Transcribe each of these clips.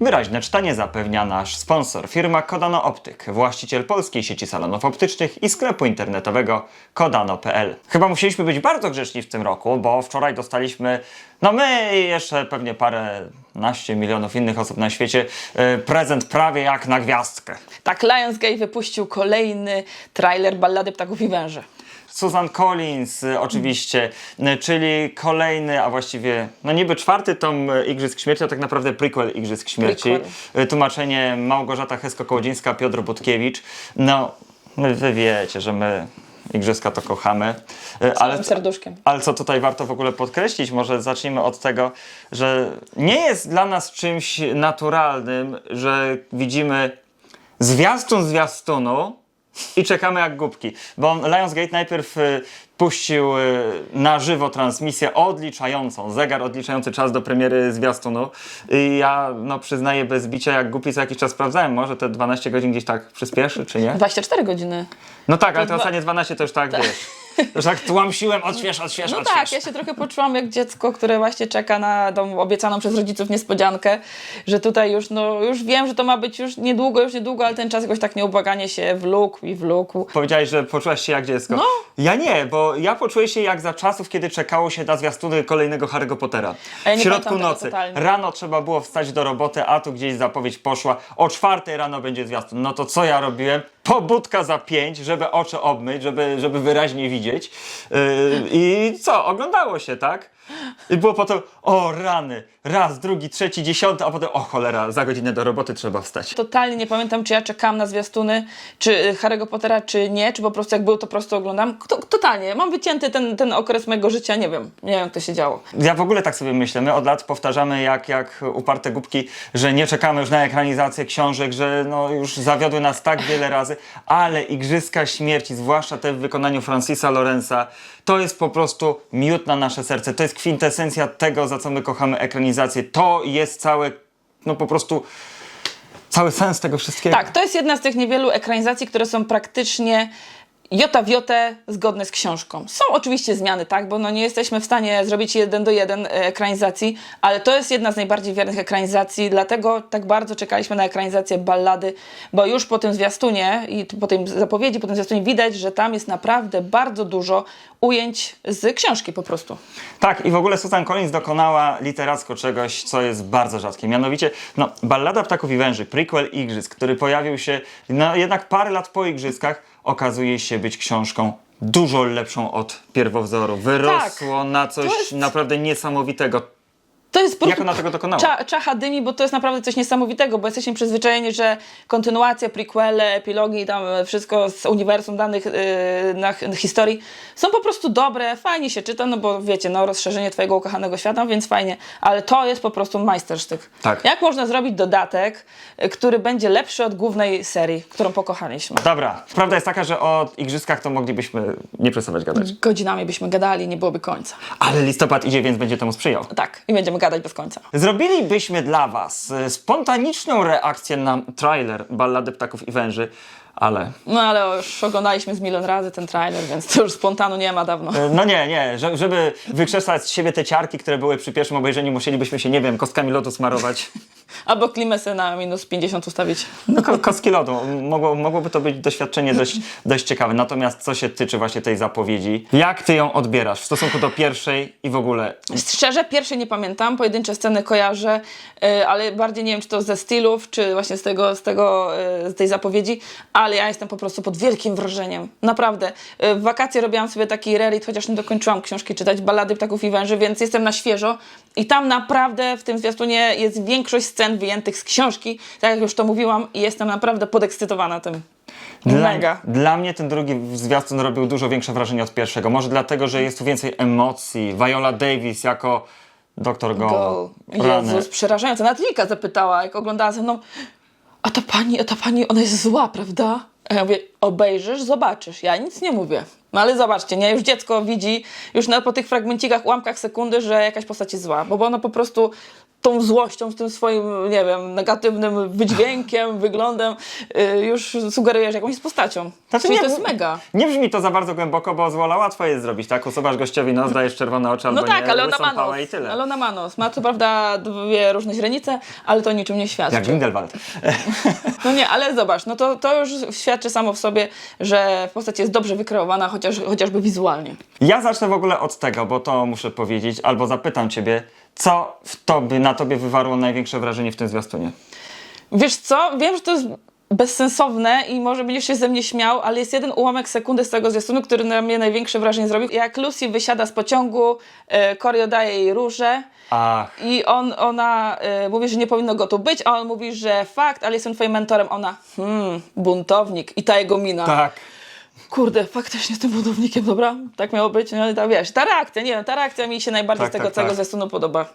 Wyraźne czytanie zapewnia nasz sponsor, firma Kodano Optyk, właściciel polskiej sieci salonów optycznych i sklepu internetowego kodano.pl. Chyba musieliśmy być bardzo grzeczni w tym roku, bo wczoraj dostaliśmy, no my i jeszcze pewnie parę naście milionów innych osób na świecie, e, prezent prawie jak na gwiazdkę. Tak, Lionsgate wypuścił kolejny trailer Ballady Ptaków i Węży. Susan Collins y, oczywiście, y, czyli kolejny, a właściwie no niby czwarty tom y, Igrzysk Śmierci, a tak naprawdę prequel Igrzysk Śmierci. Prequel. Tłumaczenie Małgorzata Hesko-Kołodzińska, Piotr Budkiewicz. No, wy wiecie, że my Igrzyska to kochamy. Całym serduszkiem. ale co tutaj warto w ogóle podkreślić, może zacznijmy od tego, że nie jest dla nas czymś naturalnym, że widzimy zwiastun zwiastunu i czekamy jak głupki. Bo Lionsgate najpierw y, puścił y, na żywo transmisję odliczającą, zegar odliczający czas do premiery zwiastunu. I ja no, przyznaję bez bicia, jak głupi co jakiś czas sprawdzałem, może te 12 godzin gdzieś tak przyspieszy, czy nie? 24 godziny. No tak, ale to ostatnie 12 to już tak, wiesz, już tak tłamsiłem, odśwież, odśwież, No odśwież. tak, ja się trochę poczułam jak dziecko, które właśnie czeka na tą obiecaną przez rodziców niespodziankę, że tutaj już, no już wiem, że to ma być już niedługo, już niedługo, ale ten czas jakoś tak nieubłaganie się wlókł i wlókł. Powiedziałeś, że poczułaś się jak dziecko. No. Ja nie, bo ja poczułem się jak za czasów, kiedy czekało się na zwiastuny kolejnego Harry'ego Pottera. A ja nie w środku pamiętam tego nocy. totalnie. Rano trzeba było wstać do roboty, a tu gdzieś zapowiedź poszła. O czwartej rano będzie zwiastun. No to co ja robiłem? Pobudka za pięć, żeby oczy obmyć, żeby, żeby wyraźnie widzieć. Yy, I co? Oglądało się, tak? I było potem, o rany, raz, drugi, trzeci, dziesiąty, a potem, o cholera, za godzinę do roboty trzeba wstać. Totalnie nie pamiętam, czy ja czekałam na zwiastuny, czy y, Harry'ego Pottera, czy nie, czy po prostu jak było, to po prostu oglądam. To, totalnie, mam wycięty ten, ten okres mojego życia, nie wiem, nie wiem, jak to się działo. Ja w ogóle tak sobie myślę. My od lat powtarzamy jak, jak uparte głupki, że nie czekamy już na ekranizację książek, że no już zawiodły nas tak wiele razy, ale Igrzyska Śmierci, zwłaszcza te w wykonaniu Francisa Lorenza, to jest po prostu miód na nasze serce. To jest kwintesencja tego, za co my kochamy ekranizację. To jest całe, no po prostu cały sens tego wszystkiego. Tak, to jest jedna z tych niewielu ekranizacji, które są praktycznie jota w jotę zgodne z książką. Są oczywiście zmiany, tak, bo no nie jesteśmy w stanie zrobić jeden do jeden e, ekranizacji, ale to jest jedna z najbardziej wiernych ekranizacji, dlatego tak bardzo czekaliśmy na ekranizację ballady, bo już po tym zwiastunie i po tym zapowiedzi, po tym zwiastunie widać, że tam jest naprawdę bardzo dużo ujęć z książki po prostu. Tak, i w ogóle Susan Collins dokonała literacko czegoś, co jest bardzo rzadkie. Mianowicie, no, Ballada Ptaków i Węży, prequel Igrzysk, który pojawił się no, jednak parę lat po Igrzyskach, okazuje się być książką dużo lepszą od pierwowzoru. Wyrosło na coś Tak. Jest- naprawdę niesamowitego. To jest po Jak prostu ona tego dokonała? Cza, czacha dymi, bo to jest naprawdę coś niesamowitego, bo jesteśmy przyzwyczajeni, że kontynuacja, prequele, epilogi, tam e, wszystko z uniwersum danych yy, na, na historii są po prostu dobre, fajnie się czyta, no bo wiecie, no rozszerzenie twojego ukochanego świata, więc fajnie, ale to jest po prostu majstersztyk. Tak. Jak można zrobić dodatek, y, który będzie lepszy od głównej serii, którą pokochaliśmy? Dobra, prawda jest taka, że o Igrzyskach to moglibyśmy nie przestawać gadać. Godzinami byśmy gadali, nie byłoby końca. Ale listopad idzie, więc będzie temu sprzyjał. Tak, i będziemy gadać bez końca. Zrobilibyśmy dla Was e, spontaniczną reakcję na trailer Ballady Ptaków i Węży, ale No ale już oglądaliśmy z milion razy ten trailer, więc to już spontanu nie ma dawno. E, No nie, nie, że- żeby wykrzesać z siebie te ciarki, które były przy pierwszym obejrzeniu, musielibyśmy się, nie wiem, kostkami lodu smarować. Albo klimę sobie na minus 50 ustawić. No, ko- kostki lodu. Mogło, mogłoby to być doświadczenie dość, dość ciekawe. Natomiast co się tyczy właśnie tej zapowiedzi, jak ty ją odbierasz w stosunku do pierwszej i w ogóle? Szczerze, pierwszej nie pamiętam, pojedyncze sceny kojarzę, y, ale bardziej nie wiem, czy to ze stylów, czy właśnie z tego, z tego, y, z tej zapowiedzi, ale ja jestem po prostu pod wielkim wrażeniem. Naprawdę. Y, W wakacje robiłam sobie taki relit, chociaż nie dokończyłam książki czytać, Ballady Ptaków i Węży, więc jestem na świeżo i tam naprawdę w tym zwiastunie jest większość scen wyjętych z książki, tak jak już to mówiłam i jestem naprawdę podekscytowana tym. Mega. Dla mnie ten drugi zwiastun robił dużo większe wrażenie od pierwszego. Może dlatego, że jest tu więcej emocji. Viola Davis jako doktor Go. Go. Rany. Jezus, przerażające. Nawet zapytała, jak oglądała ze mną, a ta pani, a ta pani, ona jest zła, prawda? A ja mówię, obejrzysz, zobaczysz. Ja nic nie mówię. No ale zobaczcie, nie? Już dziecko widzi, już na, po tych fragmencikach, ułamkach sekundy, że jakaś postać jest zła, bo, bo ona po prostu tą złością, z tym swoim, nie wiem, negatywnym wydźwiękiem, wyglądem y, już sugerujesz jakąś postacią. Znaczy, Czyli nie- to jest mega. Nie brzmi to za bardzo głęboko, bo złola łatwo jest zrobić, tak? Usuwasz gościowi nos, dajesz czerwone oczy No albo tak, nie, ale ona ma nos. i tyle. Ale ona ma nos. Ma co prawda dwie różne źrenice, ale to niczym nie świadczy. Jak Grindelwald. No nie, ale zobacz, no to, to już świadczy samo w sobie, że postać jest dobrze wykreowana, chociaż, chociażby wizualnie. Ja zacznę w ogóle od tego, bo to muszę powiedzieć, albo zapytam ciebie, co w tobie, na tobie wywarło największe wrażenie w tym zwiastunie? Wiesz co, wiem, że to jest bezsensowne i może będziesz się ze mnie śmiał, ale jest jeden ułamek sekundy z tego zwiastunu, który na mnie największe wrażenie zrobił. Jak Lucy wysiada z pociągu, e, Corio daje jej różę Ach, i on, ona e, mówi, że nie powinno go tu być, a on mówi, że fakt, ale jestem twoim mentorem. Ona, hmm, buntownik i ta jego mina. tak. Kurde, faktycznie jestem buntownikiem, dobra? Tak miało być, no ta, wiesz, ta reakcja, nie wiem, ta reakcja mi się najbardziej Tak, z tego tak, całego tak. zwiastunu podoba.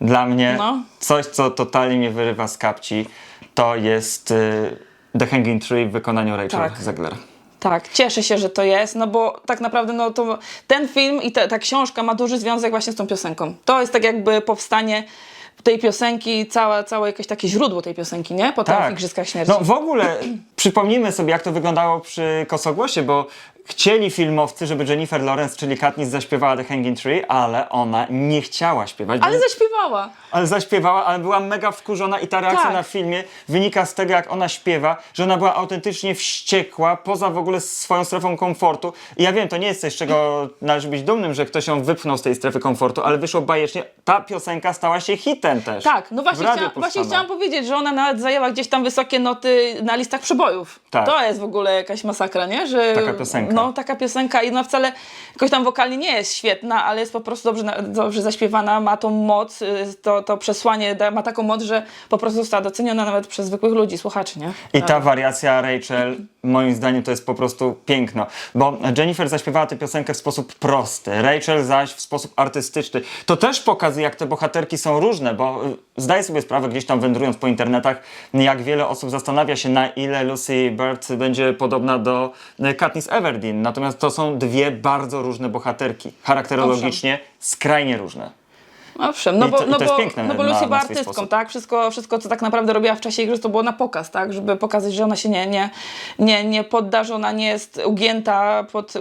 Dla mnie No. coś, co totalnie mnie wyrywa z kapci, to jest y, The Hanging Tree w wykonaniu Rachel Tak. Zegler. Tak, cieszę się, że to jest, no bo tak naprawdę no to ten film i te, ta książka ma duży związek właśnie z tą piosenką. To jest tak jakby powstanie tej piosenki, całe, całe jakieś takie źródło tej piosenki, nie? Po tak. Igrzyskach Śmierci. No w ogóle przypomnijmy sobie, jak to wyglądało przy Kosogłosie, bo chcieli filmowcy, żeby Jennifer Lawrence, czyli Katniss, zaśpiewała The Hanging Tree, ale ona nie chciała śpiewać. Ale zaśpiewała. ale zaśpiewała, ale była mega wkurzona i ta reakcja Tak. na filmie wynika z tego, jak ona śpiewa, że ona była autentycznie wściekła, poza w ogóle swoją strefą komfortu. I ja wiem, to nie jest coś, z czego należy być dumnym, że ktoś ją wypchnął z tej strefy komfortu, ale wyszło bajecznie. Ta piosenka stała się hitem też. Tak, no W właśnie, radiu właśnie chciałam powiedzieć, że ona nawet zajęła gdzieś tam wysokie noty na listach przebojów. Tak. To jest w ogóle jakaś masakra, nie? Że, Taka piosenka. No, taka piosenka i no wcale jakoś tam wokalnie nie jest świetna, ale jest po prostu dobrze, dobrze zaśpiewana, ma tą moc, y, to, to przesłanie ma taką moc, że po prostu została doceniona nawet przez zwykłych ludzi, słuchaczy, nie? I ta wariacja Rachel, moim zdaniem, to jest po prostu piękno. Bo Jennifer zaśpiewała tę piosenkę w sposób prosty, Rachel zaś w sposób artystyczny. To też pokazuje, jak te bohaterki są różne, bo y, zdaję sobie sprawę, gdzieś tam wędrując po internetach, jak wiele osób zastanawia się, na ile Lucy Bird będzie podobna do y, Katniss Everdeen. Natomiast to są dwie bardzo różne bohaterki. Charakterologicznie skrajnie różne. Owszem, no bo, to- no to jest bo, piękne no bo Lucy była artystką, tak? Wszystko, wszystko, co tak naprawdę robiła w czasie igrzysk, to było na pokaz, tak? Żeby pokazać, że ona się nie, nie, nie, nie podda, że ona nie jest ugięta pod y,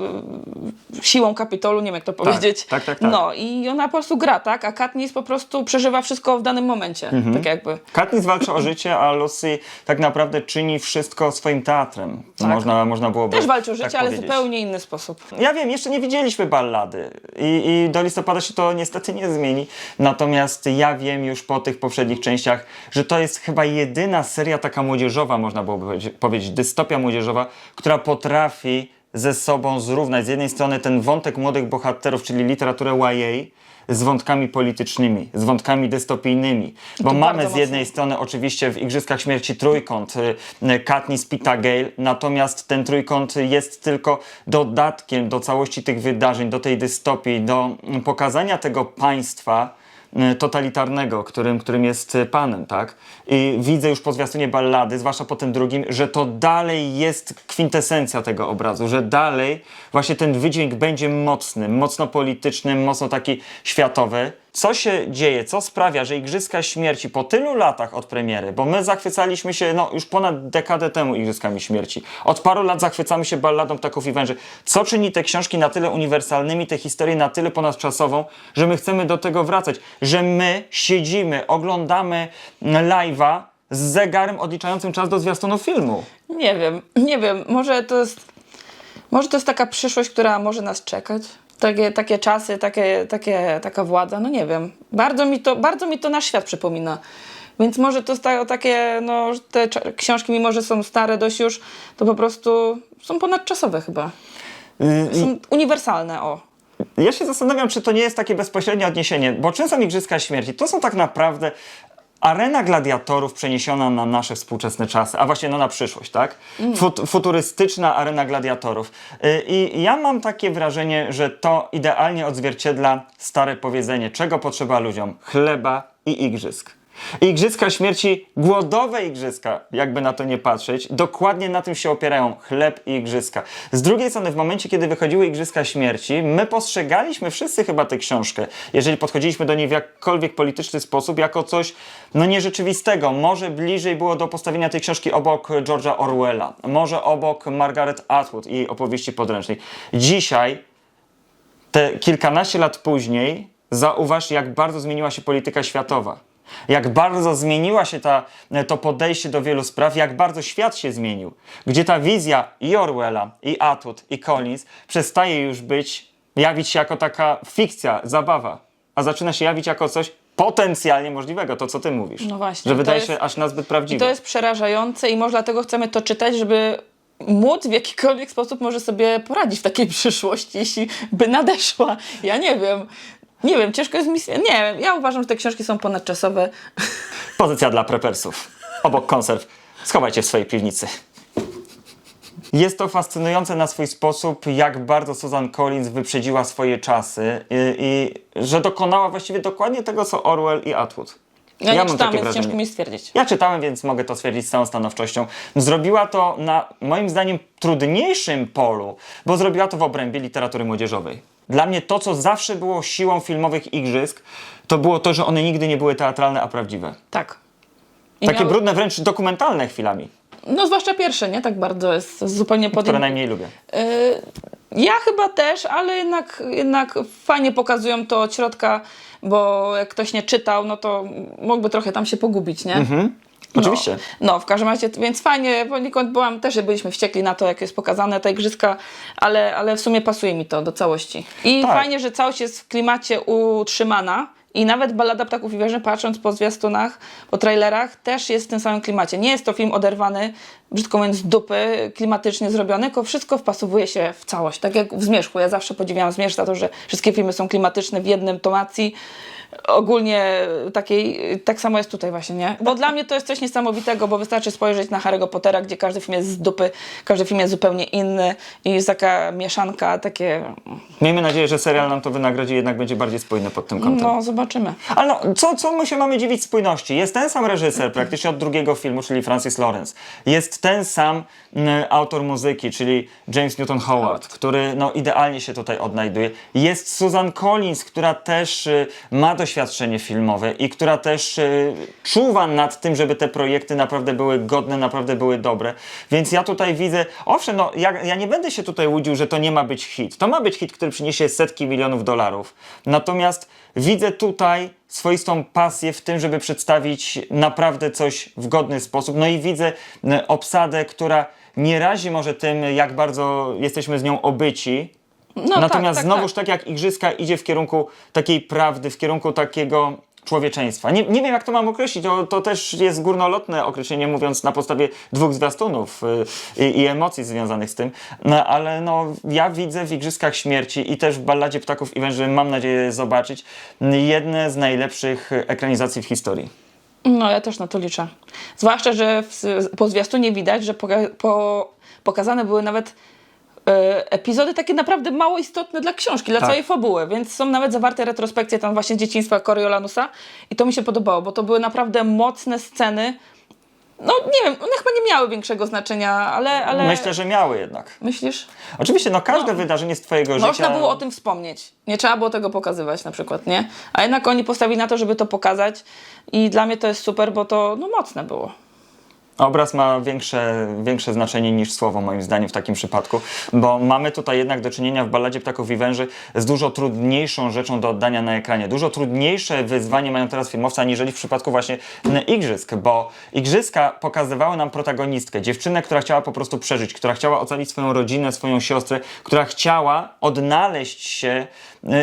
siłą kapitolu, nie wiem jak to powiedzieć. tak, tak, tak. No i ona po prostu gra, tak? A Katniss po prostu przeżywa wszystko w danym momencie, Mhm. tak jakby. Katniss walczy o życie, a Lucy tak naprawdę czyni wszystko swoim teatrem. Tak. Można, można byłoby Też walczy o życie, tak ale powiedzieć. zupełnie inny sposób. Ja wiem, jeszcze nie widzieliśmy ballady I, i do listopada się to niestety nie zmieni. Natomiast ja wiem już po tych poprzednich częściach, że to jest chyba jedyna seria taka młodzieżowa, można byłoby powiedzieć- dystopia młodzieżowa, która potrafi ze sobą zrównać z jednej strony ten wątek młodych bohaterów, czyli literaturę YA, z wątkami politycznymi, z wątkami dystopijnymi. Bo to mamy z jednej strony oczywiście w Igrzyskach Śmierci trójkąt y, y, Katniss, Pita, Gale, natomiast ten trójkąt jest tylko dodatkiem do całości tych wydarzeń, do tej dystopii, do mm, pokazania tego państwa totalitarnego, którym, którym jest y, panem, tak? I widzę już po zwiastunie ballady, zwłaszcza po tym drugim, że to dalej jest kwintesencja tego obrazu, że dalej właśnie ten wydźwięk będzie mocny, mocno polityczny, mocno taki światowy. Co się dzieje, co sprawia, że Igrzyska Śmierci po tylu latach od premiery, bo my zachwycaliśmy się no, już ponad dekadę temu Igrzyskami Śmierci, od paru lat zachwycamy się balladą Ptaków i Węży. Co czyni te książki na tyle uniwersalnymi, te historie na tyle ponadczasową, że my chcemy do tego wracać, że my siedzimy, oglądamy live'a z zegarem odliczającym czas do zwiastunu filmu. Nie wiem, nie wiem, może to jest, może to jest taka przyszłość, która może nas czekać. Takie, takie czasy, takie, takie, taka władza, no nie wiem. Bardzo mi, to, bardzo mi to nasz świat przypomina. Więc może to ta, takie, no, te książki, mimo że są stare dość już, to po prostu są ponadczasowe chyba. Y, Są uniwersalne, o. Ja się zastanawiam, czy to nie jest takie bezpośrednie odniesienie, bo czym są Igrzyska Śmierci? To są tak naprawdę arena gladiatorów przeniesiona na nasze współczesne czasy, a właśnie no na przyszłość, tak? Fut, futurystyczna arena gladiatorów. Y, I ja mam takie wrażenie, że to idealnie odzwierciedla stare powiedzenie, czego potrzeba ludziom? Chleba i igrzysk. Igrzyska śmierci, głodowe igrzyska, jakby na to nie patrzeć, dokładnie na tym się opierają chleb i igrzyska. Z drugiej strony, w momencie, kiedy wychodziły igrzyska śmierci, my postrzegaliśmy wszyscy chyba tę książkę, jeżeli podchodziliśmy do niej w jakkolwiek polityczny sposób, jako coś no nierzeczywistego. Może bliżej było do postawienia tej książki obok George'a Orwella, może obok Margaret Atwood i opowieści podręcznej. Dzisiaj te kilkanaście lat później zauważ, jak bardzo zmieniła się polityka światowa. Jak bardzo zmieniła się ta, to podejście do wielu spraw, jak bardzo świat się zmienił. Gdzie ta wizja i Orwella, i Atwood, i Collins przestaje już być, jawić się jako taka fikcja, zabawa, a zaczyna się jawić jako coś potencjalnie możliwego, to co ty mówisz. No właśnie, Że wydaje jest- się aż nazbyt I prawdziwe. to jest przerażające i może dlatego chcemy to czytać, żeby móc w jakikolwiek sposób może sobie poradzić w takiej przyszłości, jeśli by nadeszła. Ja nie wiem. Nie wiem, ciężko jest mi... Nie wiem, ja uważam, że te książki są ponadczasowe. Pozycja dla prepersów. Obok konserw. Schowajcie w swojej piwnicy. Jest to fascynujące na swój sposób, jak bardzo Susan Collins wyprzedziła swoje czasy i, i że dokonała właściwie dokładnie tego, co Orwell i Atwood. Ja, nie mam czytałam, więc wrażenie. ciężko mi stwierdzić. Ja czytałem, więc mogę to stwierdzić z całą stanowczością. Zrobiła to na moim zdaniem trudniejszym polu, bo zrobiła to w obrębie literatury młodzieżowej. Dla mnie to, co zawsze było siłą filmowych igrzysk, to było to, że one nigdy nie były teatralne, a prawdziwe. Tak. I Takie miały- brudne, wręcz dokumentalne chwilami, No zwłaszcza pierwsze, nie? Tak bardzo jest zupełnie pod... które najmniej lubię. Y, Ja chyba też, ale jednak, jednak fajnie pokazują to od środka, bo jak ktoś nie czytał, no to mógłby trochę tam się pogubić, nie? Mhm. Oczywiście. No, no, w każdym razie, więc fajnie, poniekąd byłam, też byliśmy wściekli na to, jak jest pokazane te igrzyska, ale, ale w sumie pasuje mi to do całości. I Tak. fajnie, że całość jest w klimacie utrzymana i nawet Ballada Ptaków i Wieży, patrząc po zwiastunach, po trailerach, też jest w tym samym klimacie. Nie jest to film oderwany, brzydko mówiąc, dupy, klimatycznie zrobiony, tylko wszystko wpasowuje się w całość. Tak jak w Zmierzchu. Ja zawsze podziwiam Zmierzch za to, że wszystkie filmy są klimatyczne w jednym tonacji. Ogólnie takiej, tak samo jest tutaj właśnie, nie? Bo dla mnie to jest coś niesamowitego, bo wystarczy spojrzeć na Harry'ego Pottera, gdzie każdy film jest z dupy, każdy film jest zupełnie inny i jest taka mieszanka, takie... Miejmy nadzieję, że serial nam to wynagrodzi, jednak będzie bardziej spójny pod tym kątem. No, zobaczymy. Ale no, co, co my się mamy dziwić spójności? Jest ten sam reżyser praktycznie od drugiego filmu, czyli Francis Lawrence. Jest ten sam mm, autor muzyki, czyli James Newton Howard, który no, idealnie się tutaj odnajduje. Jest Susan Collins, która też y, ma doświadczenie filmowe i która też y, czuwa nad tym, żeby te projekty naprawdę były godne, naprawdę były dobre. Więc ja tutaj widzę, owszem, no, ja, ja nie będę się tutaj łudził, że to nie ma być hit. To ma być hit, który przyniesie setki milionów dolarów. Natomiast widzę tutaj swoistą pasję w tym, żeby przedstawić naprawdę coś w godny sposób. No i widzę e, obsadę, która nie razi może tym, jak bardzo jesteśmy z nią obyci. No, Natomiast tak, tak, znowuż tak. tak jak Igrzyska idzie w kierunku takiej prawdy, w kierunku takiego człowieczeństwa. Nie, nie wiem, jak to mam określić. To, to też jest górnolotne określenie, mówiąc na podstawie dwóch zwiastunów y, i, emocji związanych z tym. No, ale no, ja widzę w Igrzyskach Śmierci i też w Balladzie Ptaków i Węży, mam nadzieję zobaczyć, jedne z najlepszych ekranizacji w historii. No, ja też na to liczę. Zwłaszcza, że w, po zwiastunie widać, że poka- po, pokazane były nawet epizody takie naprawdę mało istotne dla książki, dla Tak. całej fabuły, więc są nawet zawarte retrospekcje tam właśnie z dzieciństwa Coriolanusa i to mi się podobało, bo to były naprawdę mocne sceny. No nie wiem, one chyba nie miały większego znaczenia, ale... ale... Myślę, że miały jednak. Myślisz? Oczywiście, no każde No. wydarzenie z twojego życia... Można było o tym wspomnieć. Nie trzeba było tego pokazywać na przykład, nie? A jednak oni postawili na to, żeby to pokazać i dla mnie to jest super, bo to no, mocne było. Obraz ma większe, większe znaczenie niż słowo, moim zdaniem, w takim przypadku, bo mamy tutaj jednak do czynienia w Balladzie Ptaków i Węży z dużo trudniejszą rzeczą do oddania na ekranie. Dużo trudniejsze wyzwanie mają teraz filmowcy, aniżeli w przypadku właśnie Igrzysk, bo Igrzyska pokazywały nam protagonistkę, dziewczynę, która chciała po prostu przeżyć, która chciała ocalić swoją rodzinę, swoją siostrę, która chciała odnaleźć się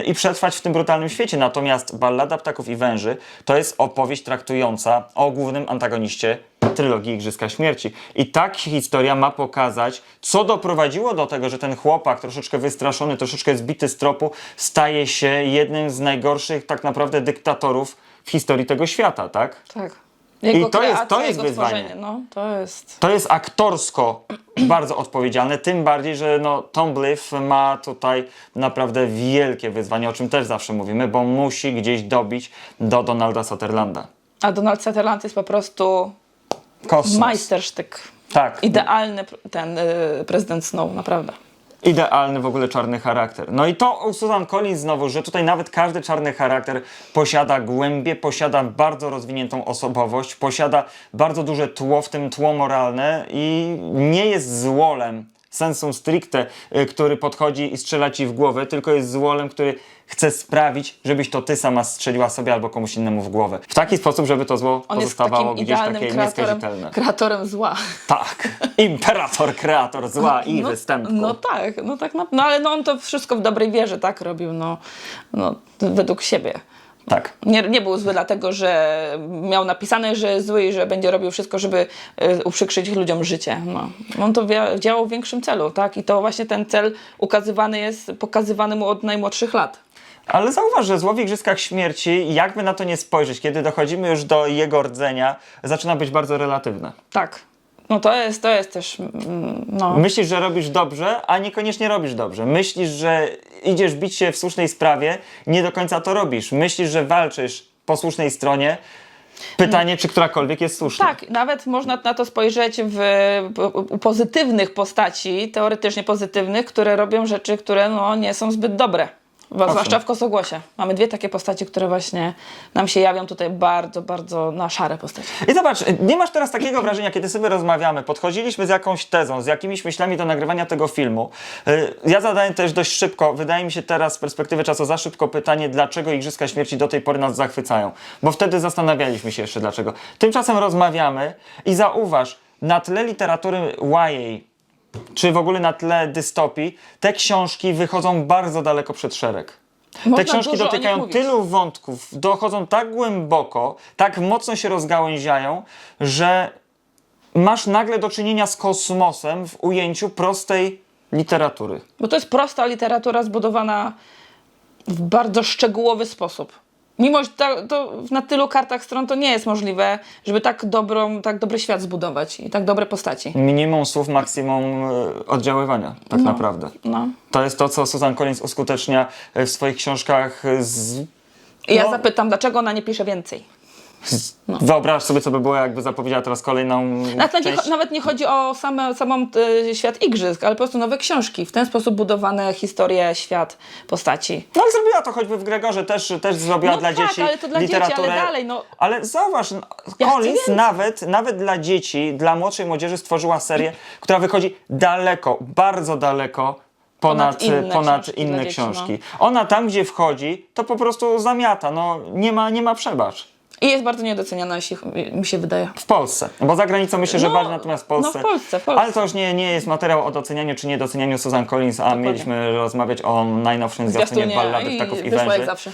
i przetrwać w tym brutalnym świecie. Natomiast Ballada Ptaków i Węży to jest opowieść traktująca o głównym antagoniście trylogii Igrzyska Śmierci. I tak historia ma pokazać, co doprowadziło do tego, że ten chłopak, troszeczkę wystraszony, troszeczkę zbity z tropu, staje się jednym z najgorszych tak naprawdę dyktatorów w historii tego świata, tak? Tak. I to jest- to jest jego wyzwanie. No, to jest... To jest aktorsko bardzo odpowiedzialne, tym bardziej, że no, Tom Blyth ma tutaj naprawdę wielkie wyzwanie, o czym też zawsze mówimy, bo musi gdzieś dobić do Donalda Sutherlanda. A Donald Sutherland jest po prostu Kosmos. majstersztyk. Tak. Idealny ten y, prezydent Snow, naprawdę. Idealny w ogóle czarny charakter. No i to u Susan Collins znowu, że tutaj nawet każdy czarny charakter posiada głębię, posiada bardzo rozwiniętą osobowość, posiada bardzo duże tło, w tym tło moralne i nie jest złolem sensum stricte, y, który podchodzi i strzela ci w głowę, tylko jest złolem, który chce sprawić, żebyś to ty sama strzeliła sobie albo komuś innemu w głowę. W taki sposób, żeby to zło On pozostawało gdzieś takie kreatorem, nieskazitelne. kreatorem zła. Tak. Imperator, kreator zła i no, występku. No tak, no tak, na, no ale no on to wszystko w dobrej wierze, tak robił, no, no według siebie. Tak. Nie, nie był zły dlatego, że miał napisane, że jest zły i że będzie robił wszystko, żeby y, uprzykrzyć ludziom życie. No. On to działał w większym celu, tak? I to właśnie ten cel ukazywany jest, pokazywany mu od najmłodszych lat. Ale zauważ, że zło w Igrzyskach Śmierci, jakby na to nie spojrzeć, kiedy dochodzimy już do jego rdzenia, zaczyna być bardzo relatywne. Tak. No to jest, to jest też, mm, no. Myślisz, że robisz dobrze, a niekoniecznie robisz dobrze. Myślisz, że idziesz bić się w słusznej sprawie, nie do końca to robisz. Myślisz, że walczysz po słusznej stronie. Pytanie, czy którakolwiek jest słuszna. Tak, nawet można na to spojrzeć w, pozytywnych postaci, teoretycznie pozytywnych, które robią rzeczy, które no, nie są zbyt dobre. Zwłaszcza w Kosogłosie. Mamy dwie takie postaci, które właśnie nam się jawią tutaj bardzo, bardzo na szare postaci. I zobacz, nie masz teraz takiego wrażenia, kiedy sobie rozmawiamy, podchodziliśmy z jakąś tezą, z jakimiś myślami do nagrywania tego filmu. Y, Ja zadałem też dość szybko, wydaje mi się teraz z perspektywy czasu za szybko pytanie, dlaczego Igrzyska Śmierci do tej pory nas zachwycają. Bo wtedy zastanawialiśmy się jeszcze dlaczego. Tymczasem rozmawiamy i zauważ, na tle literatury YA, czy w ogóle na tle dystopii, te książki wychodzą bardzo daleko przed szereg. Można Te książki dużo o nich dotykają mówić. tylu wątków, dochodzą tak głęboko, tak mocno się rozgałęziają, że masz nagle do czynienia z kosmosem w ujęciu prostej literatury. Bo to jest prosta literatura zbudowana w bardzo szczegółowy sposób. Mimo, że to, to na tylu kartach stron to nie jest możliwe, żeby tak, dobrą, tak dobry świat zbudować i tak dobre postaci. Minimum słów, maksimum e, oddziaływania, tak naprawdę. No. To jest to, co Susan Collins uskutecznia e, w swoich książkach z I ja No. zapytam, dlaczego ona nie pisze więcej? No. Wyobraź sobie, co by było, jakby zapowiedziała teraz kolejną Nawet nie, część. nawet nie chodzi o same, samą y, świat igrzysk, ale po prostu nowe książki. W ten sposób budowane historie, świat, postaci. No ale zrobiła to choćby w Gregorze, też, też zrobiła No dla tak, dzieci ale to dla dzieci, literaturę. ale dalej, no. Ale zauważ, no, Ja Collins nawet, nawet dla dzieci, dla młodszej młodzieży stworzyła serię, która wychodzi daleko, bardzo daleko ponad, Ponad inne ponad książki inne dzieci, no. książki. Ona tam, gdzie wchodzi, to po prostu zamiata, no nie ma, nie ma przebacz. I jest bardzo niedoceniana, jeśli mi się wydaje. W Polsce, bo za granicą myślę, że No, bardziej natomiast w Polsce. no w Polsce, w Polsce. Ale to już nie, nie jest materiał o docenianiu czy niedocenianiu Susan Collins, a mieliśmy rozmawiać o najnowszym zwiastunie Ballady i Ptaków i wyszło Węży. jak zawsze.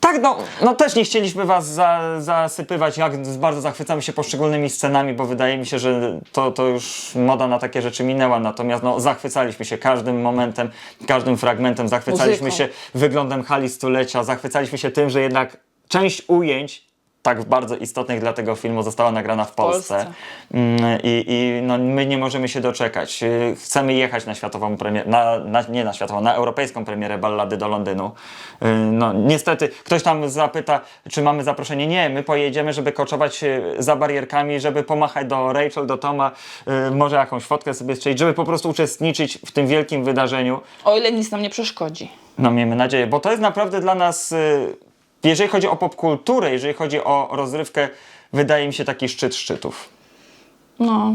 Tak, no, no też nie chcieliśmy was za, zasypywać, jak bardzo zachwycamy się poszczególnymi scenami, bo wydaje mi się, że to, to już moda na takie rzeczy minęła, natomiast no, zachwycaliśmy się każdym momentem, każdym fragmentem, zachwycaliśmy Muzyką. się wyglądem hali stulecia, zachwycaliśmy się tym, że jednak część ujęć tak bardzo istotnych dla tego filmu została nagrana w Polsce. Polsce. Mm, I, i no, my nie możemy się doczekać. Y, Chcemy jechać na światową premierę, na, na, nie na światową, na europejską premierę ballady do Londynu. Y, No niestety, ktoś tam zapyta, czy mamy zaproszenie. Nie, my pojedziemy, żeby koczować y, za barierkami, żeby pomachać do Rachel, do Toma, może jakąś fotkę sobie strzelić, żeby po prostu uczestniczyć w tym wielkim wydarzeniu. O ile nic nam nie przeszkodzi. No miejmy nadzieję, bo to jest naprawdę dla nas, jeżeli chodzi o popkulturę, jeżeli chodzi o rozrywkę, wydaje mi się taki szczyt szczytów. No.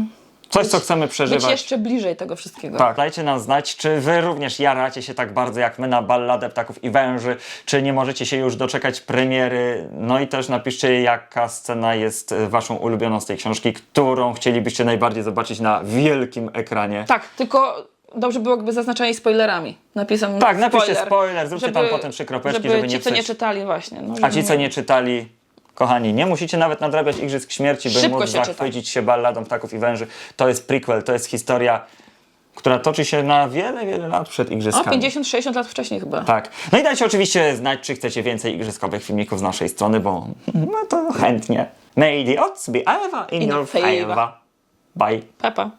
Coś, co chcemy Być przeżywać. jeszcze bliżej tego wszystkiego. Tak, dajcie nam znać, czy wy również jaracie się tak bardzo jak my na balladę ptaków i węży, czy nie możecie się już doczekać premiery. No i też napiszcie, jaka scena jest waszą ulubioną z tej książki, którą chcielibyście najbardziej zobaczyć na wielkim ekranie. Tak, tylko dobrze było, gdyby zaznaczali spoilerami. Napisem Tak, napiszcie spoiler, spoiler, zróbcie tam potem trzy kropeczki, żeby, żeby ci, nie co nie czytali właśnie. No, A żeby ci, co nie czytali, kochani, nie musicie nawet nadrabiać Igrzysk Śmierci, by Szybko móc się czyta. zachwycić się balladą ptaków i węży. To jest prequel, to jest historia, która toczy się na wiele, wiele lat przed O, Igrzyskami. 50-60 lat wcześniej chyba. Tak. No i dajcie oczywiście znać, czy chcecie więcej igrzyskowych filmików z naszej strony, bo no to chętnie. May the odds be ever in, In your favor. favor. Bye. Pepa.